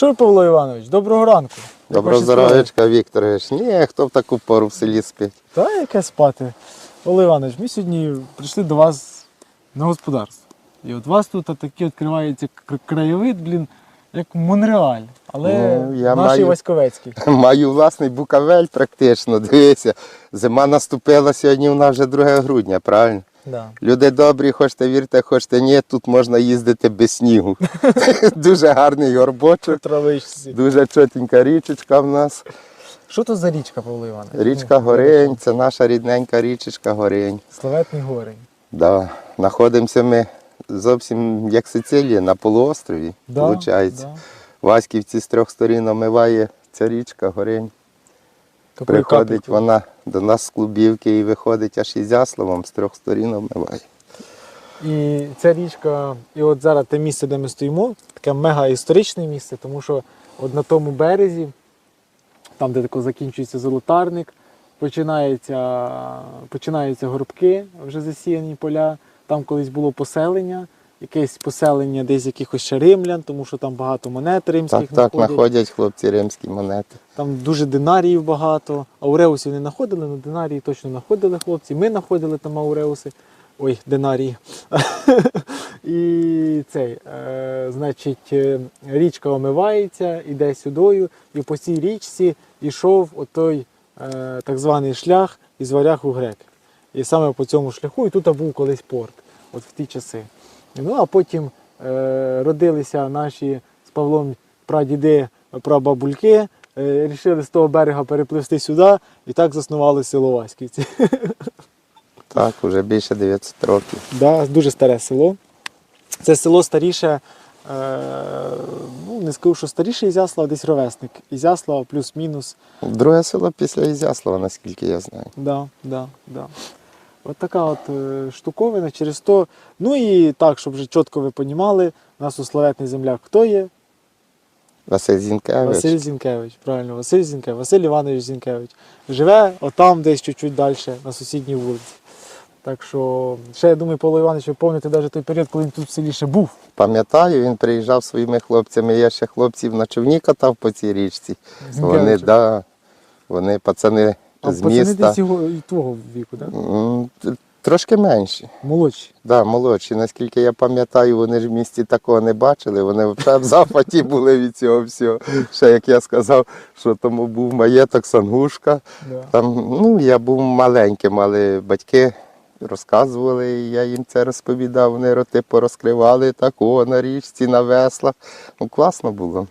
Що, Павло Іванович, доброго ранку. Доброго здоров'ячка, Вікторович. Ні, хто в таку пору в селі спить. Та яке спати. Павло Іванович, ми сьогодні прийшли до вас на господарство. І от у вас тут такий відкривається краєвид, блін, як Монреаль, але Ну, я нашій маю- Васьковецький. Маю власний букавель практично. Дивися, зима наступила сьогодні, нас вже 2 грудня, правильно? Да. Люди добрі, хочете вірте, хочете ні, тут можна їздити без снігу. Дуже гарний горбочок, Травичці. дуже чотенька річечка в нас. Що то за річка, Павло Іванович? Річка Ну, Горень, це наша рідненька річечка Горень. Славетний горень. Да. Знаходимося ми зовсім як Сицилія, на полуострові, Да, виходить. да. Васьківці з трьох сторін омиває ця річка Горень. Такої Приходить каплі. вона до нас з клубівки і виходить аж із Яславом, з трьох сторін омиває. І ця річка, і от зараз те місце, де ми стоїмо, таке мега історичне місце, тому що от на тому березі, там, де тако закінчується золотарник, починаються, починаються горбки, вже засіяні поля. Там колись було поселення, якесь поселення десь якихось ще римлян, тому що там багато монет римських Так, так, знаходять. знаходять хлопці римські монети. Там дуже динаріїв багато. Ауреусів не знаходили, але динарії точно знаходили хлопці. Ми знаходили там ауреуси. Ой, динарії. І цей, е, значить, е, річка омивається, іде сюдою, і по цій річці йшов отой е, так званий шлях із варяг у греки. І саме по цьому шляху, і тут був колись порт, от в ті часи. Ну а потім е, родилися наші з Павлом прадіди, прабабульки, е, рішили з того берега перепливти сюди, і так заснували село Васьківці. Так, вже більше 900 років. Да, дуже старе село. Це село старіше, е, ну не скажу, що старіше Ізяслава, десь ровесник. Ізяслава плюс-мінус. Друге село після Ізяслава, наскільки я знаю. Да, да, да. От така от е, штуковина через то. Ну і так, щоб вже чітко ви понімали, у нас у славетний земляк хто є? Василь Зінкевич. Василь Зінкевич, правильно, Василь Зінкевич, Василь Іванович Зінкевич. Живе отам десь чуть-чуть далі, на сусідній вулиці. Так що, ще я думаю, Павло Іванович, ви пам'ятаєте навіть той період, коли він тут в селі ще був. Пам'ятаю, він приїжджав своїми хлопцями. Я ще хлопців на човні катав по цій річці. Вони, Зінкевича. да, вони пацани А з пацани міста. десь його і твого віку, так? М, т- Трошки менші. Молодші. Да, молодші. Наскільки я пам'ятаю, вони ж в місті такого не бачили. Вони взагалі в захваті були від цього всього. Ще як я сказав, що тому був маєток Сангушка. Да. Там, ну, я був маленьким, але батьки розказували, і я їм це розповідав. Вони роти порозкривали такого на річці, на веслах. Ну, класно було.